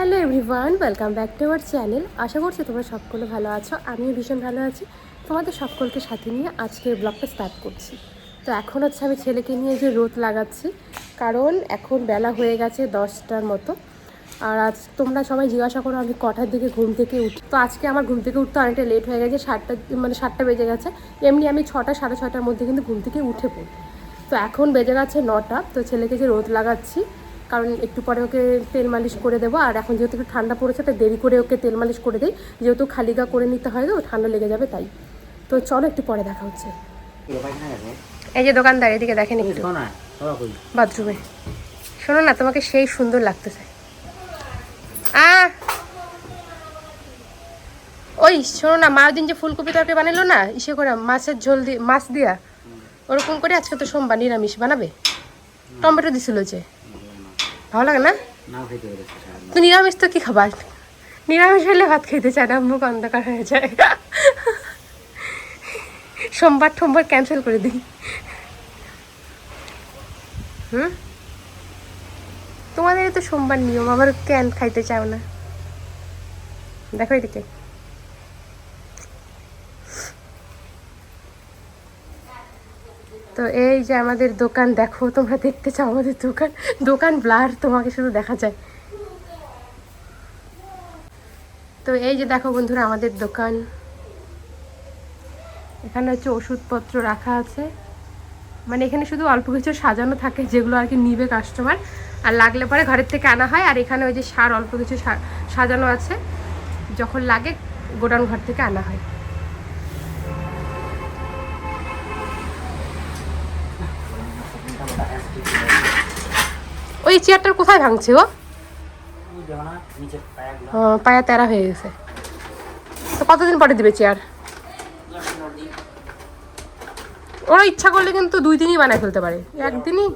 Hello everyone, welcome back to our channel. আশা করছি তোমরা সকলে ভালো আছো, আমিও ভীষণ ভালো আছি। তোমাদের সকলকে সাথে নিয়ে আজকের ব্লগটা স্টার্ট করছি। তো এখন হচ্ছে আমি ছেলেকে নিয়ে যে রোদ লাগাচ্ছি, কারণ এখন বেলা হয়ে গেছে দশটার মতো। আর আজ তোমরা সবাই জিজ্ঞাসা করো আমি কটার দিকে ঘুম থেকে উঠি। তো আজকে আমার ঘুম থেকে উঠতে অনেকটা লেট হয়ে গেছে, সাতটা মানে সাতটা বেজে গেছে। এমনি আমি ছটা, সাড়ে ছটার মধ্যে কিন্তু ঘুম থেকে উঠে পড়ি। তো এখন বেজে গেছে নটা, তো ছেলেকে যে রোদ লাগাচ্ছি কারণ একটু পরে ওকে তেল মালিশ করে দেবো। আর এখন যেহেতু একটু ঠান্ডা পড়েছে তাই দেরি করে ওকে তেল মালিশ করে দিই। যেহেতু খালি গা করে নিতে হয় তো ঠান্ডা লেগে যাবে তাই। তো চলো একটু পরে দেখা হচ্ছে। এই যে দোকানদার এদিকে দেখেন একটু। বাথরুমে। শোনো না তোমাকে সেই সুন্দর লাগতেছে। আ! ওই শোনো না মা দিন যে ফুলকপি তরকারি বানালো না ইসে করে মাছের ঝোল দিয়ে মাছ দিয়া। ওরকম করে আজকে তো সোমবার নিরামিষ বানাবে। টমেটো দিছিল যে। ভালো লাগে না? তো নিরামিষ তো কি খাবার? নিরামিষ হলে ভাত খেতে চায় না মুখ অন্ধকার হয়ে যায়। সোমবার ঠোমবার ক্যান্সেল করে দিই। হুম? তোমাদের তো সোমবার নিয়ম আবার ক্যান খাইতে চাও না? দেখো এদিকে। তো এই যে আমাদের দোকান, দেখো তোমরা দেখতে চাও আমাদের দোকান। দোকান ব্লার, তোমাকে শুধু দেখা যায়। তো এই যে দেখো বন্ধুরা, আমাদের দোকান। এখানে হচ্ছে ওষুধপত্র রাখা আছে। মানে এখানে শুধু অল্প কিছু সাজানো থাকে, যেগুলো আর কি নিবে কাস্টমার আর লাগলে পরে ঘরের থেকে আনা হয়। আর এখানে ওই যে সার, অল্প কিছু সাজানো আছে। যখন লাগে, গোডাউন ঘর থেকে আনা হয়। ওই চেয়ারটার কোথায় ভাঙছে ও ও, পায়া তেরা হয়ে গেছে। তো কতদিন পরে দিবে চেয়ার? ওরা ইচ্ছা করলে কিন্তু দুই দিনই বানায় ফেলতে পারে। একদিনই।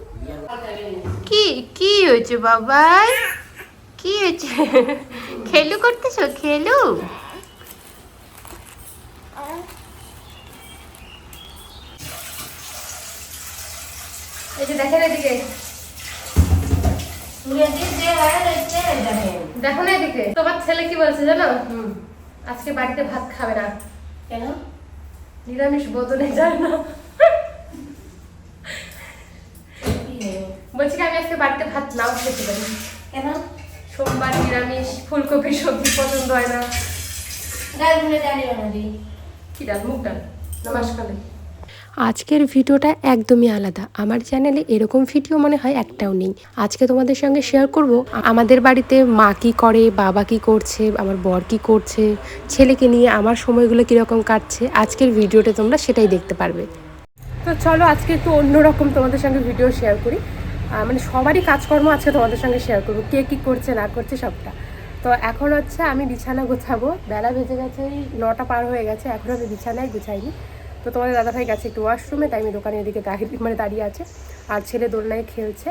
কি কি হয়েছে বাবাই? কি হয়েছে? খেলু করতেছো? খেলু? এই যে দেখেন এদিকে। দেখো না এদিকে। তোমার ছেলে কি বলছে জানো? আজকে বাড়িতে ভাত খাবে না। কেন? নিরামিষ বদলে যায় না। বলছি আমি আজকে বাড়িতে ভাত নাও খেতে পারি। কেন? সোমবার নিরামিষ ফুলকপি সবজি পছন্দ হয় না। ডাল ভুলে ডালি বানাবি। কি ডাল? মুগ ডাল? নমস্কার আজকের ভিডিওটা একদমই আলাদা। আমার চ্যানেলে এরকম ভিডিও মনে হয় একটাও নেই। আজকে তোমাদের সঙ্গে শেয়ার করব, আমাদের বাড়িতে মা কী করে, বাবা কি করছে, আমার বর কি করছে, ছেলেকে নিয়ে আমার সময়গুলো কীরকম কাটছে, আজকের ভিডিওটা তোমরা সেটাই দেখতে পারবে। তো চলো আজকে একটু অন্যরকম তোমাদের সঙ্গে ভিডিও শেয়ার করি। মানে সবারই কাজকর্ম আজকে তোমাদের সঙ্গে শেয়ার করব, কে কী করছে, না করছে সবটা। তো এখন হচ্ছে আমি বিছানা গোছাবো, বেলা ভেজে গেছে নটা পার হয়ে গেছে, এখন আমি বিছানায় গুছাইনি। তো তোমাদের দাদাভাই গেছে একটু ওয়াশরুমে, তাই আমি দোকানের এদিকে মানে দাঁড়িয়ে আছে। আর ছেলে দোলনায় খেলছে।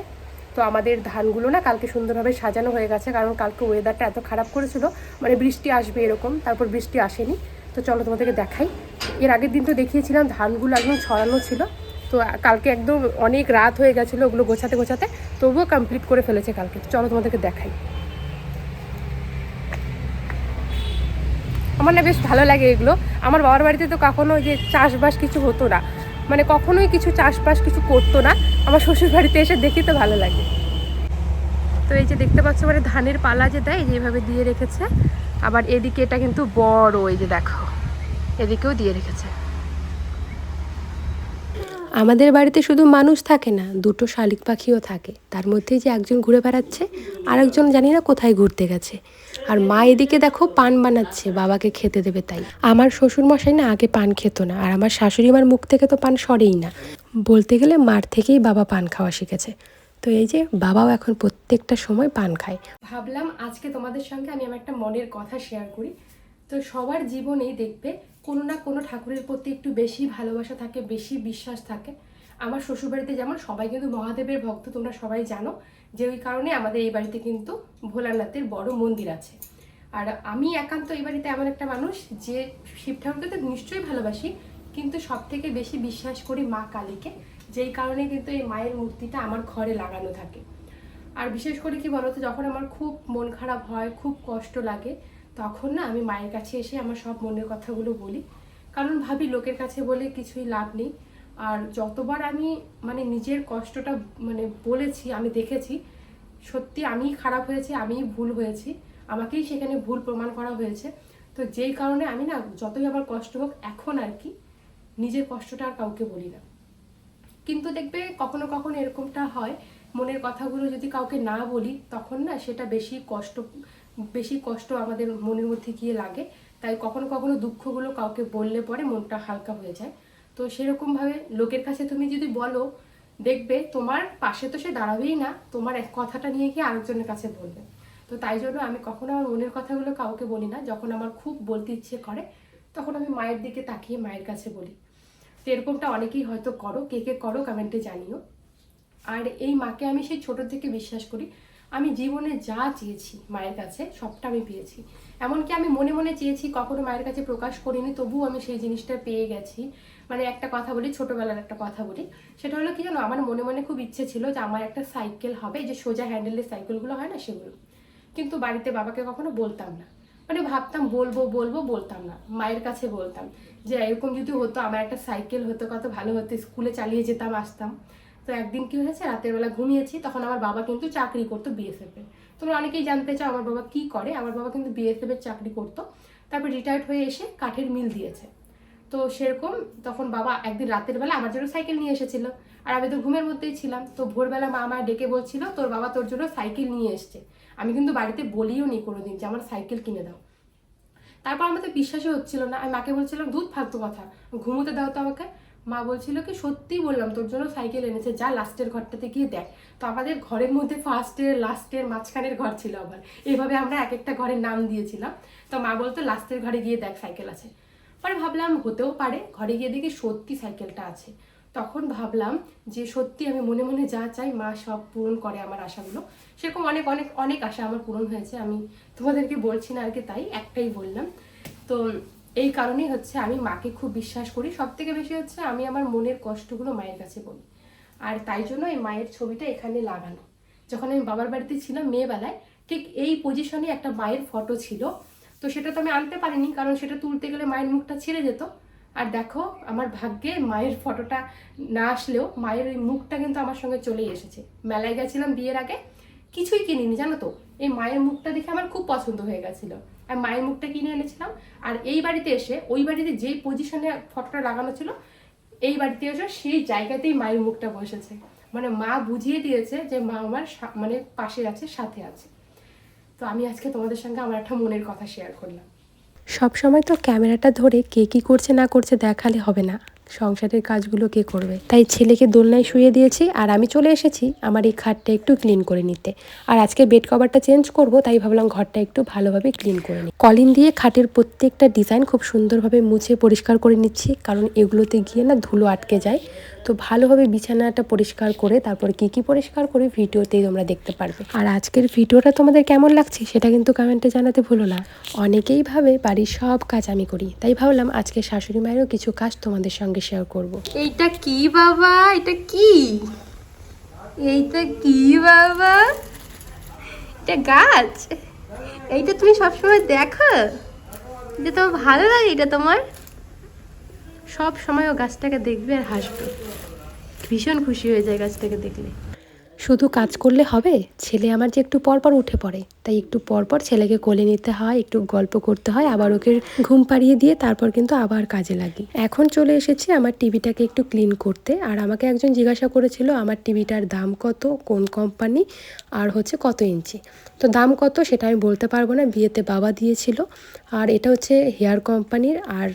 তো আমাদের ধানগুলো না কালকে সুন্দরভাবে সাজানো হয়ে গেছে, কারণ কালকে ওয়েদারটা এত খারাপ করেছিল। মানে বৃষ্টি আসবে এরকম, তারপর বৃষ্টি আসেনি। তো চলো তোমাদেরকে দেখাই। এর আগের দিন তো দেখিয়েছিলাম, ধানগুলো একদম ছড়ানো ছিল। তো কালকে একদম অনেক রাত হয়ে গেছিল ওগুলো গোছাতে গোছাতে, তবুও কমপ্লিট করে ফেলেছে কালকে। চলো তোমাদেরকে দেখাই। আমার না বেশ ভালো লাগে এগুলো। আমার বাবার বাড়িতে তো কখনো যে চাষবাস কিছু হতো না। মানে কখনোই কিছু চাষবাস কিছু করতো না। আমার শ্বশুর বাড়িতে এসে দেখি তো ভালো লাগে। তো এই যে দেখতে পাচ্ছ মানে ধানের পালা যে দেয়, যেভাবে দিয়ে রেখেছে। আবার এদিকে এটা কিন্তু বড়, এই যে দেখো। এদিকেও দিয়ে রেখেছে। আমাদের বাড়িতে শুধু মানুষ থাকে না, দুটো শালিক পাখিও থাকে। তার মধ্যে যে একজন ঘুরে বেড়াচ্ছে আর একজন জানি না কোথায় ঘুরতে গেছে। আর মা এদিকে দেখো পান বানাচ্ছে, বাবাকে খেতে দেবে তাই। আমার শ্বশুর মশাই না আগে পান খেত না, আর আমার শাশুড়ি মার মুখ থেকে তো পান সরেই না। বলতে গেলে মার থেকেই বাবা পান খাওয়া শিখেছে। তো এই যে বাবাও এখন প্রত্যেকটা সময় পান খায়। ভাবলাম আজকে তোমাদের সঙ্গে আমি আমার একটা মনের কথা শেয়ার করি। তো সবার জীবনেই দেখবে কোনো না কোনো ঠাকুরের প্রতি একটু বেশি ভালোবাসা থাকে, বেশি বিশ্বাস থাকে। আমার শ্বশুরবাড়িতে যেমন সবাই কিন্তু মহাদেবের ভক্ত, তোমরা সবাই জানো যে ওই কারণে আমাদের এই বাড়িতে কিন্তু ভোলানাথের বড় মন্দির আছে। আর আমি একান্ত এই বাড়িতে এমন একটা মানুষ যে শিব ঠাকুরকে তো নিশ্চয়ই ভালোবাসি, কিন্তু সব থেকে বেশি বিশ্বাস করি মা কালীকে, যেই কারণে কিন্তু এই মায়ের মূর্তিটা আমার ঘরে লাগানো থাকে। আর বিশেষ করে কি বলতো, যখন আমার খুব মন খারাপ হয়, খুব কষ্ট লাগে তখন না আমি মায়ের কাছে এসে আমার সব মনের কথাগুলো বলি। কারণ ভাবি লোকের কাছে বলে কিছুই লাভ নেই। আর যতবার আমি মানে নিজের কষ্টটা মানে বলেছি, আমি দেখেছি, সত্যি আমিই খারাপ হয়েছে আমিই ভুল হয়েছি, আমাকেই সেখানে ভুল প্রমাণ করা হয়েছে। তো যেই কারণে আমি না যতই আমার কষ্ট হোক এখন আর কি নিজের কষ্টটা আর কাউকে বলি না। কিন্তু দেখবে কখনো কখনো এরকমটা হয়, মনের কথাগুলো যদি কাউকে না বলি, তখন না সেটা বেশি কষ্ট বেশি কষ্ট আমাদের মনের মধ্যে গিয়ে লাগে। তাই কখনো কখনো দুঃখগুলো কাউকে বললে পরে মনটা হালকা হয়ে যায়। তো সেরকমভাবে লোকের কাছে তুমি যদি বলো, দেখবে তোমার পাশে তো সে দাঁড়াবেই না, তোমার এক কথাটা নিয়ে গিয়ে আরেকজনের কাছে বলবে। তো তাই জন্য আমি কখনো আমার মনের কথাগুলো কাউকে বলি না। যখন আমার খুব বলতে ইচ্ছে করে, তখন আমি মায়ের দিকে তাকিয়ে মায়ের কাছে বলি। তো এরকমটা অনেকেই হয়তো করো, কে কে করো কমেন্টে জানিও। আর এই মাকে আমি সেই ছোটোর থেকে বিশ্বাস করি। আমি জীবনে যা চেয়েছি মায়ের কাছে, সবটা আমি পেয়েছি। এমনকি আমি মনে মনে চেয়েছি কখনো মায়ের কাছে প্রকাশ করিনি, তবুও আমি সেই জিনিসটা পেয়ে গেছি। মানে একটা কথা বলি, ছোটবেলার একটা কথা বলি। সেটা হলো কি জানো, আমার মনে মনে খুব ইচ্ছে ছিল যে আমার একটা সাইকেল হবে যে সোজা হ্যান্ডেলের সাইকেলগুলো হয় না সেগুলো। কিন্তু বাড়িতে বাবাকে কখনো বলতাম না। মানে ভাবতাম, বলব বলব, বলতাম না। মায়ের কাছে বলতাম যে, এরকম যদি হতো, আমার একটা সাইকেল হতো, কত ভালো হতো, স্কুলে চালিয়ে যেতাম, আসতাম। তো একদিন কি হয়েছে? রাতের বেলা ঘুমিয়েছি, তখন আমার বাবা কিন্তু চাকরি করতো বিএসএফ এর তোমরা অনেকেই জানতে চাও আমার বাবা কি করে? আমার বাবা কিন্তু বিএসএফ এর চাকরি করতো, তারপর রিটায়ার্ড হয়ে এসে কাঠের মিল দিয়েছে। তো সেরকম তখন বাবা একদিন রাতের বেলা আমার জন্য সাইকেল নিয়ে এসেছিল। আর আমি তো ঘুমের মধ্যেই ছিলাম। তো ভোরবেলা মা আমায় ডেকে বলছিল, তোর বাবা তোর জন্য সাইকেল নিয়ে এসছে। আমি কিন্তু বাড়িতে বলিও নি কোনোদিন যে আমার সাইকেল কিনে দাও। তারপর আমার তো বিশ্বাসই হচ্ছিল না। আমি মাকে বলছিলাম, দুধ ফালতু কথা। ঘুমোতে দাও তো আমাকে। মা বলছিল কি, সত্যি বললাম, তোর জন্য সাইকেল এনেছে, যা লাস্টের ঘরটাতে গিয়ে দেখ। তো আমাদের ঘরের মধ্যে ফার্স্টের লাস্টের মাঝখানের ঘর ছিল আবার। এইভাবে আমরা এক একটা ঘরের নাম দিয়েছিলাম। তো মা বলতো, লাস্টের ঘরে গিয়ে দেখ সাইকেল আছে। পরে ভাবলাম, হতেও পারে, ঘরে গিয়ে দেখি সত্যি সাইকেলটা আছে। তখন ভাবলাম যে, সত্যি আমি মনে মনে যা চাই, মা সব পূরণ করে আমার আশাগুলো। সেরকম অনেক অনেক অনেক আশা আমার পূরণ হয়েছে। আমি তোমাদেরকে বলছি না আর কি, তাই একটাই বললাম। তো এই কারণেই হচ্ছে আমি মাকে খুব বিশ্বাস করি। সব থেকে বেশি হচ্ছে আমি আমার মনের কষ্টগুলো মায়ের কাছে বলি। আর তাই জন্য এই মায়ের ছবিটা এখানে লাগানো। যখন আমি বাবার বাড়িতে ছিলাম মেয়েবেলায়, ঠিক এই পজিশনে একটা মায়ের ফটো ছিল। তো সেটা তো আমি আনতে পারিনি, কারণ সেটা তুলতে গেলে মায়ের মুখটা ছেড়ে যেত। আর দেখো, আমার ভাগ্যে মায়ের ফটোটা না আসলেও মায়ের ওই মুখটা কিন্তু আমার সঙ্গে চলেই এসেছে। মেলায় গেছিলাম বিয়ের আগে, কিছুই কিনিনি, জানো তো? এই মায়ের মুখটা দেখে আমার খুব পছন্দ হয়ে গেছিল। মায়ের মুখটা কিনে এনেছিলাম। আর এই বাড়িতে এসে, ওই বাড়িতে যেই পজিশনে ফটোটা লাগানো ছিল, এই বাড়িতে এসে সেই জায়গাতেই মায়ের মুখটা বসেছে। মানে মা বুঝিয়ে দিয়েছে যে মা আমার মানে পাশে আছে, সাথে আছে। তো আমি আজকে তোমাদের সঙ্গে আমার একটা মনের কথা শেয়ার করলাম। সব সময় তো ক্যামেরাটা ধরে কে কী করছে না করছে দেখালে হবে না। সংসারের কাজগুলো কে করবে? তাই ছেলেকে দোলনায় শুয়ে দিয়েছি আর আমি চলে এসেছি আমার এই খাটটা একটু ক্লিন করে নিতে। আর আজকে বেড কভারটা চেঞ্জ করব, তাই ভাবলাম ঘরটা একটু ভালোভাবে ক্লিন করে নিই। কলিন দিয়ে খাটের প্রত্যেকটা ডিজাইন খুব সুন্দরভাবে মুছে পরিষ্কার করে নিচ্ছি, কারণ এগুলোতে গিয়ে না ধুলো আটকে যায়। তো ভালোভাবে বিছানাটা পরিষ্কার করে তারপর কি কি পরিষ্কার করে ভিডিওতেই তোমরা দেখতে পারবে। আর আজকের ভিডিওটা তোমাদের কেমন লাগছে সেটা কিন্তু কমেন্টে জানাতে ভুলো না। অনেকেই ভাবে বাড়ির সব কাজ আমি করি, তাই ভাবলাম আজকে শাশুড়ি মায়েরও কিছু কাজ তোমাদের সঙ্গে শেয়ার করব। এইটা কি বাবা? এটা কি? এইটা কি বাবা? এটা গাছ? এইটা তুমি সবসময় দেখো? এটা তোমার ভালো লাগে, এটা তোমার। সব সময় ও গাছটাকে দেখবে আর হাসবে। ভীষণ খুশি হয়ে যায় গাছটাকে দেখলে। শুধু কাজ করলে হবে? ছেলে আমার যে একটু পরপর উঠে পড়ে। তাই একটু পরপর ছেলেকে কোলে নিতে হয়, একটু গল্প করতে হয়, আবার ওকে ঘুম পাড়িয়ে দিয়ে তারপর কিন্তু আবার কাজে লাগি। এখন চলে এসেছি আমার টিভিটাকে একটু ক্লিন করতে। আর আমাকে একজন জিজ্ঞাসা করেছিল, আমার টিভিটার দাম কত? কোন কোম্পানি আর হচ্ছে কত ইঞ্চি? তো দাম কত সেটা আমি বলতে পারব না, বিয়েতে বাবা দিয়েছিল। আর এটা হচ্ছে হেয়ার কোম্পানির আর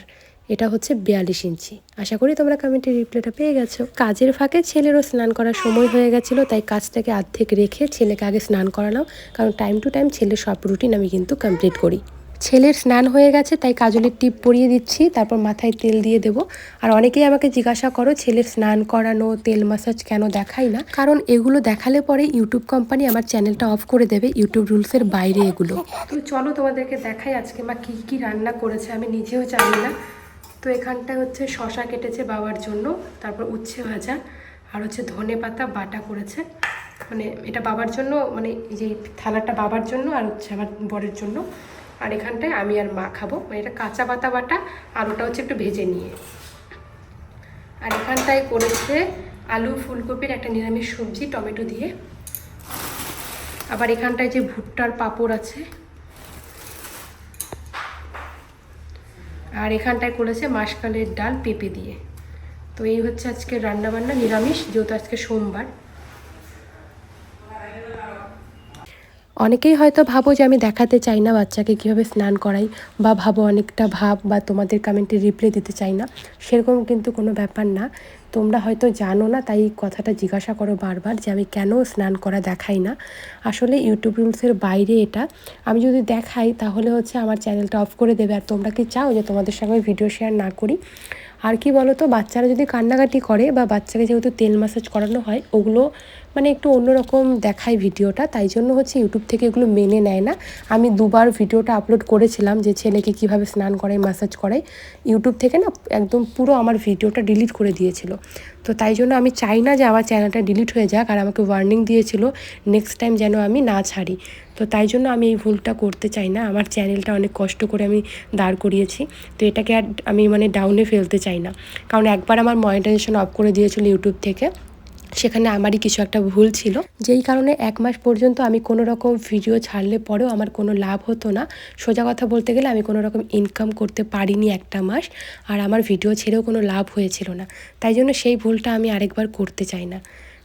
এটা হচ্ছে বিয়াল্লিশ ইঞ্চি। আশা করি তোমরা কমেন্টের রিপ্লাইটা পেয়ে গেছো। কাজের ফাঁকে ছেলেরও স্নান করার সময় হয়ে গেছিল, তাই কাজটাকে অর্ধেক রেখে ছেলেকে আগে স্নান করালাম, কারণ টাইম টু টাইম ছেলের সব রুটিন আমি কিন্তু কমপ্লিট করি। ছেলের স্নান হয়ে গেছে, তাই কাজলের টিপ পরিয়ে দিচ্ছি, তারপর মাথায় তেল দিয়ে দেবো। আর অনেকেই আমাকে জিজ্ঞাসা করো, ছেলের স্নান করানো, তেল মাসাজ কেন দেখাই না? কারণ এগুলো দেখালে পরে ইউটিউব কোম্পানি আমার চ্যানেলটা অফ করে দেবে ইউটিউব রুলসের বাইরে এগুলো। তো চলো তোমাদেরকে দেখাই আজকে মা কী কী রান্না করেছে, আমি নিজেও জানি না। তো এখানটা হচ্ছে শশা কেটেছে বাবার জন্য, তারপর উচ্ছে ভাজা, আর হচ্ছে ধনে পাতা বাটা করেছে। মানে এটা বাবার জন্য মানে যে থালাটা বাবার জন্য আর হচ্ছে আমার বরের জন্য। আর এখানটায় আমি আর মা খাব মানে এটা কাঁচা পাতা বাটা আর ওটা হচ্ছে একটু ভেজে নিয়ে। আর এখানটায় করেছে আলু ফুলকপির একটা নিরামিষ সবজি, টমেটো দিয়ে। আবার এখানটায় যে ভুট্টার পাঁপড় আছে আর এখানটায় করেছে মাসকালের ডাল পেঁপে দিয়ে। তো এই হচ্ছে আজকে রান্নাবান্না, নিরামিষ, যেহেতু আজকে সোমবার। অনেকেই হয়তো ভাবো যে আমি দেখাতে চাই না বাচ্চাকে কীভাবে স্নান করাই, বা ভাবো অনেকটা ভাব বা তোমাদের কমেন্টে রিপ্লাই দিতে চাই না। সেরকম কিন্তু কোনো ব্যাপার না। তোমরা হয়তো জানো না, তাই কথাটা জিজ্ঞাসা করো বারবার যে আমি কেন স্নান করা দেখাই না। আসলে ইউটিউব রুলসের বাইরে এটা। আমি যদি দেখাই তাহলে হচ্ছে আমার চ্যানেলটা অফ করে দেবে। আর তোমরা কি চাও যে তোমাদের সঙ্গে ভিডিও শেয়ার না করি? আর কি বলো তো বাচ্চারা যদি কান্নাকাটি করে বা বাচ্চাকে যেহেতু তেল ম্যাসাজ করানো হয়, ওগুলো মানে একটু অন্যরকম দেখায় ভিডিওটা। তাই জন্য হচ্ছে ইউটিউব থেকে এগুলো মেনে নেয় না। আমি দুবার ভিডিওটা আপলোড করেছিলাম যে ছেলেকে কীভাবে স্নান করায় ম্যাসাজ করায়। ইউটিউব থেকে না একদম পুরো আমার ভিডিওটা ডিলিট করে দিয়েছিল। তো তাই জন্য আমি চাই না যে আমার চ্যানেলটা ডিলিট হয়ে যাক আর আমাকে ওয়ার্নিং দিয়েছিল নেক্সট টাইম যেন আমি না ছাড়ি। তো তাই জন্য আমি এই ভুলটা করতে চাই না। আমার চ্যানেলটা অনেক কষ্ট করে আমি দাঁড় করিয়েছি। তো এটাকে আর আমি মানে ডাউনে ফেলতে চাই না। কারণ একবার আমার মনিটাইজেশন অফ করে দিয়েছিলো ইউটিউব থেকে। সেখানে আমারই কিছু একটা ভুল ছিল। যেই কারণে এক মাস পর্যন্ত আমি কোনো রকম ভিডিও ছাড়লে পরেও আমার কোনো লাভ হতো না। সোজা কথা বলতে গেলে আমি কোনো রকম ইনকাম করতে পারিনি একটা মাস। আর আমার ভিডিও ছেড়েও কোনো লাভ হয়েছিল না। তাই জন্য সেই ভুলটা আমি আরেকবার করতে চাই না।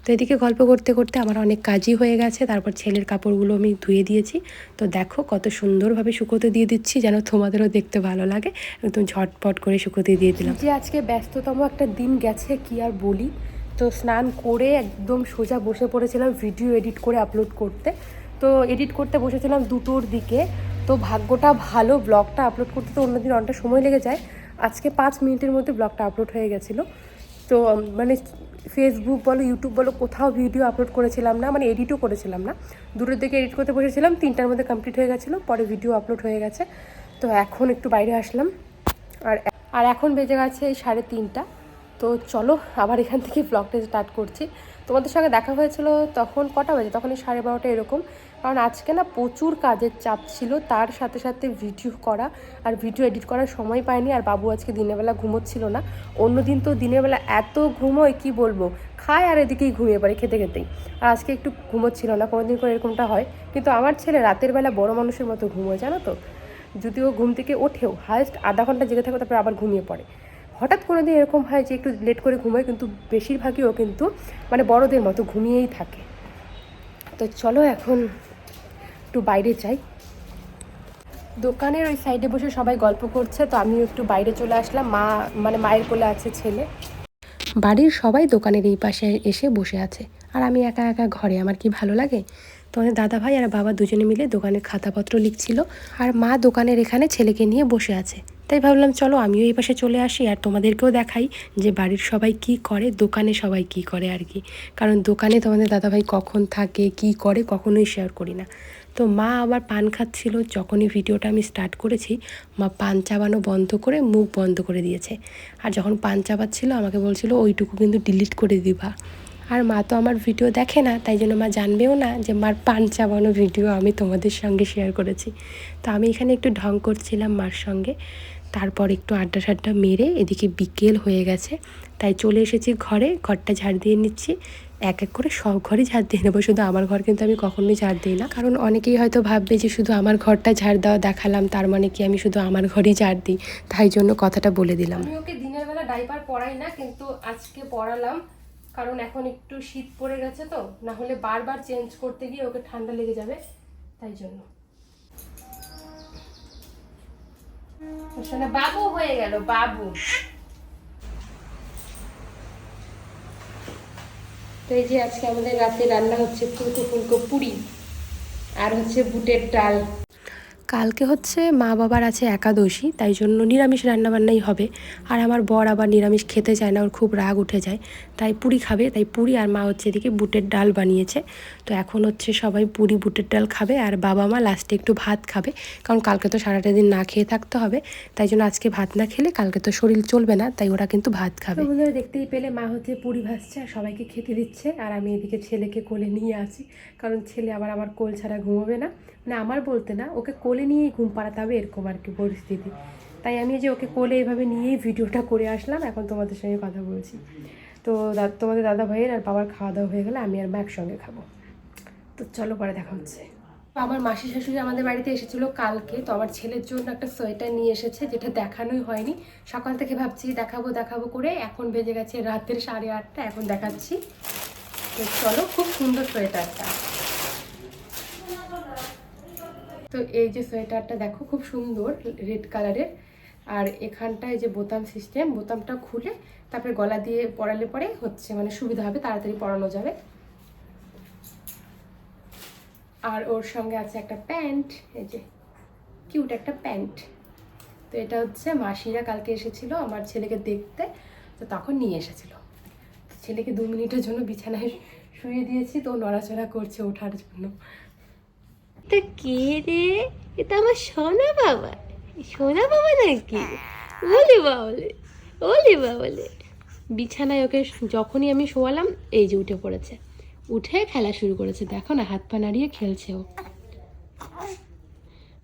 তো এদিকে গল্প করতে করতে আমার অনেক কাজই হয়ে গেছে। তারপর ছেলের কাপড়গুলো আমি ধুয়ে দিয়েছি। তো দেখো কত সুন্দরভাবে শুকোতে দিয়ে দিচ্ছি যেন তোমাদেরও দেখতে ভালো লাগে। একদম ঝটপট করে শুকোতে দিয়ে দিলাম। যে আজকে ব্যস্ততম একটা দিন গেছে, কি আর বলি? তো স্নান করে একদম সোজা বসে পড়েছিলাম ভিডিও এডিট করে আপলোড করতে। তো এডিট করতে বসেছিলাম দুটোর দিকে। তো ভাগ্যটা ভালো ব্লগটা আপলোড করতে তো অন্যদিন অনেকটা সময় লেগে যায়। আজকে পাঁচ মিনিটের মধ্যে ব্লগটা আপলোড হয়ে গেছিল। তো মানে ফেসবুক বলো ইউটিউব বলো, কোথাও ভিডিও আপলোড করেছিলাম না মানে এডিটও করেছিলাম না। দুটোর দিকে এডিট করতে বসেছিলাম, তিনটার মধ্যে কমপ্লিট হয়ে গেছিল, পরে ভিডিও আপলোড হয়ে গেছে। তো এখন একটু বাইরে আসলাম। আর আর এখন বেজে গেছে এই সাড়ে তিনটা। তো চলো আবার এখান থেকে ব্লগটা স্টার্ট করছি। তোমাদের সঙ্গে দেখা হয়েছিল তখন কটা বাজে? তখনই সাড়ে বারোটা এরকম। কারণ আজকে না প্রচুর কাজের চাপ ছিল, তার সাথে সাথে ভিডিও করা আর ভিডিও এডিট করার সময় পাইনি আর বাবু আজকে দিনের বেলা ঘুমোচ্ছিল না। অন্যদিন তো দিনের বেলা এত ঘুমোয় কি বলব? খায় আর এদিকেই ঘুমিয়ে পড়ে খেতে খেতেই। আর আজকে একটু ঘুমোচ্ছিল না, কোনোদিন করে এরকমটা হয়। কিন্তু আমার ছেলে রাতের বেলা বড় মানুষের মতো ঘুমোয়, জানো তো? যদিও ঘুম থেকে ওঠেও হায়েস্ট আধা ঘণ্টা জেগে থাকে, তারপরে আবার ঘুমিয়ে পড়ে। হঠাৎ কোনো দিন এরকম হয় যে একটু লেট করে ঘুমায়, কিন্তু বেশিরভাগই ও কিন্তু মানে বড়দের মতো ঘুমিয়েই থাকে। তো চলো এখন একটু বাইরে যাই। দোকানের ওই সাইডে বসে সবাই গল্প করছে, তো আমিও একটু বাইরে চলে আসলাম। মা মানে মায়ের কোলে আছে ছেলে। বাড়ির সবাই দোকানের এই পাশে এসে বসে আছে। আর আমি একা একা ঘরে, আমার কি ভালো লাগে? তোমাদের দাদা ভাই আর বাবা দুজনে মিলে দোকানের খাতাপত্র লিখছিল। আর মা দোকানের এখানে ছেলেকে নিয়ে বসে আছে। তাই ভাবলাম, চলো আমিও এই পাশে চলে আসি আর তোমাদেরকেও দেখাই যে বাড়ির সবাই কি করে, দোকানে সবাই কি করে আর কি। কারণ দোকানে তোমাদের দাদাভাই কখন থাকে, কি করে, কখনোই শেয়ার করি না। তো মা আবার পান খাচ্ছিল। যখনই ভিডিওটা আমি স্টার্ট করেছি, মা পান চাবানো বন্ধ করে মুখ বন্ধ করে দিয়েছে। আর যখন পান চাবাচ্ছিল, আমাকে বলছিল, ওইটুকু কিন্তু ডিলিট করে দিবা। আর মা তো আমার ভিডিও দেখে না, তাই জন্য মা জানবেও না যে মার পান চাবানো ভিডিও আমি তোমাদের সঙ্গে শেয়ার করেছি। তো আমি এখানে একটু ঢং করছিলাম মার সঙ্গে। তারপর একটু আড্ডা সাড্ডা মেরে এদিকে বিকেল হয়ে গেছে। তাই চলে এসেছি ঘরে, ঘরটা ঝাড় দিয়ে নিচ্ছি। এক এক করে সব ঘরই ঝাড় দিয়ে নেব। শুধু আমার ঘর কিন্তু আমি কখনোই ঝাড় দিই না। কারণ অনেকেই হয়তো ভাববে যে শুধু আমার ঘরটা ঝাড় দেওয়া দেখালাম, তার মানে কি আমি শুধু আমার ঘরই ঝাড় দিই? তাই জন্য কথাটা বলে দিলাম। আমি ওকে দিনের বেলা ডাইপার পরাই না, কিন্তু আজকে পরালাম। কারণ এখন একটু শীত পড়ে গেছে তো, না হলে বারবার চেঞ্জ করতে গিয়ে ওকে ঠান্ডা লেগে যাবে, তাই জন্য। বাবু হয়ে গেল, বাবু। তো এই যে আজকে আমাদের রাতে রান্না হচ্ছে ফুলকো ফুলকো পুরি, আর হচ্ছে বুটের ডাল। কালকে হচ্ছে মা বাবার আছে একাদশী, তাই জন্য নিরামিষ রান্নাবান্নাই হবে। আর আমার বর আবার নিরামিষ খেতে চায় না, ওর খুব রাগ উঠে যায়। তাই পুরি খাবে, তাই পুরি আর মা হচ্ছে এদিকে বুটের ডাল বানিয়েছে। তো এখন হচ্ছে সবাই পুরি, বুটের ডাল খাবে আর বাবা মা লাস্টে একটু ভাত খাবে। কারণ কালকে তো সারাটা দিন না খেয়ে থাকতে হবে, তাই জন্য আজকে ভাত না খেলে কালকে তো শরীর চলবে না, তাই ওরা কিন্তু ভাত খাবে। বন্ধুরা দেখতেই পেলে মা হচ্ছে পুরি ভাজছে, আর সবাইকে খেতে দিচ্ছে। আর আমি এদিকে ছেলেকে কোলে নিয়ে আসি, কারণ ছেলে আবার আমার কোল ছাড়া ঘুমোবে না। মানে আমার বলতে না, ওকে কোলে নিয়েই ঘুম পাড়াতে হবে এরকম আর কি পরিস্থিতি। তাই আমি যে ওকে কোলে এভাবে নিয়েই ভিডিওটা করে আসলাম, এখন তোমাদের সঙ্গে কথা বলছি। তো তোমাদের দাদা ভাইয়ের আর বাবার খাওয়া দাওয়া হয়ে গেলে আমি আর মা একসঙ্গে খাব। তো চলো পরে দেখা হচ্ছে। আমার মাসি শাশুড়ি আমাদের বাড়িতে এসেছিল কালকে, তো আমার ছেলের জন্য একটা সোয়েটার নিয়ে এসেছে, যেটা দেখানোই হয়নি। সকাল থেকে ভাবছি দেখাবো দেখাবো করে এখন বেজে গেছে রাতের সাড়ে আটটা, এখন দেখাচ্ছি। তো চলো, খুব সুন্দর সোয়েটারটা। তো এই যে সোয়েটারটা দেখো, খুব সুন্দর রেড কালারের। আর এখানটায় যে বোতাম সিস্টেম বোতামটা খুলে তারপরে গলা দিয়ে পরালে পরে হচ্ছে মানে সুবিধা হবে, তাড়াতাড়ি পরানো যাবে। আর ওর সঙ্গে আছে একটা প্যান্ট, এই যে কিউট একটা প্যান্ট। তো এটা হচ্ছে মাসিরা কালকে এসেছিল আমার ছেলেকে দেখতে, তো তখন নিয়ে এসেছিল। ছেলেকে দু মিনিটের জন্য বিছানায় শুয়ে দিয়েছি, তো নড়াচড়া করছে ওঠার জন্য। এটা কে রে? এটা আমার সোনা বাবা। সোনা বাবা নাকি? ওলে বাবলে ওলে বাবলে বিছানায় ওকে যখনই আমি শোয়ালাম, এই যে উঠে পড়েছে। উঠে খেলা শুরু করেছে। দেখো না, হাত পা নাড়িয়ে খেলছে ও।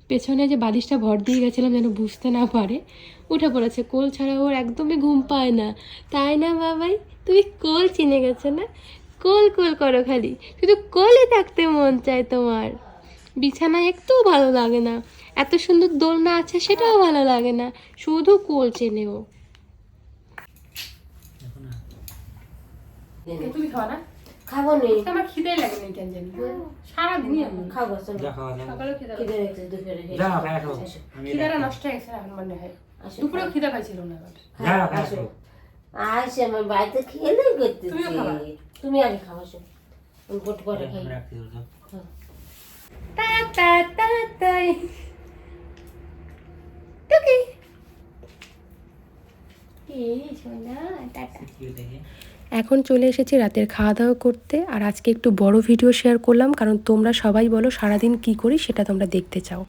পেছনে যে বালিশটা ভর দিয়ে গেছিলাম যেন বুঝতে না পারে, উঠে পড়েছে। কোল ছাড়া ওর একদমই ঘুম পায় না। তাই না বাবাই? তুমি কোল চিনে গেছো না? কোল কোল করো খালি। শুধু কোলে থাকতে মন চায় তোমার। বিছানায় একটুও ভালো লাগে না। এত সুন্দর দোলনা আছে সেটাও ভালো লাগে না। শুধু কোল চেনে ও। তুমি খাওয়া না? খাব নি। আমার খিদে লাগে না কেন জানি সারাদিনই আমি খাব খিদে খিদে দুপুরে যা নষ্ট হয়ে গেছে এখন মনে হয়। আসো, খিদে পাইছিল না আবার আসো। আসে আমার বাড়িতে খেলে করতেছি। তুমি আগে খাও আসো। আমি খাই। তা তাই এখন চলে এসেছি রাতের খাওয়া দাওয়া করতে, আর আজকে একটু বড় ভিডিও শেয়ার করলাম, কারণ তোমরা সবাই বলো সারাদিন কি করি সেটা তোমরা দেখতে চাও।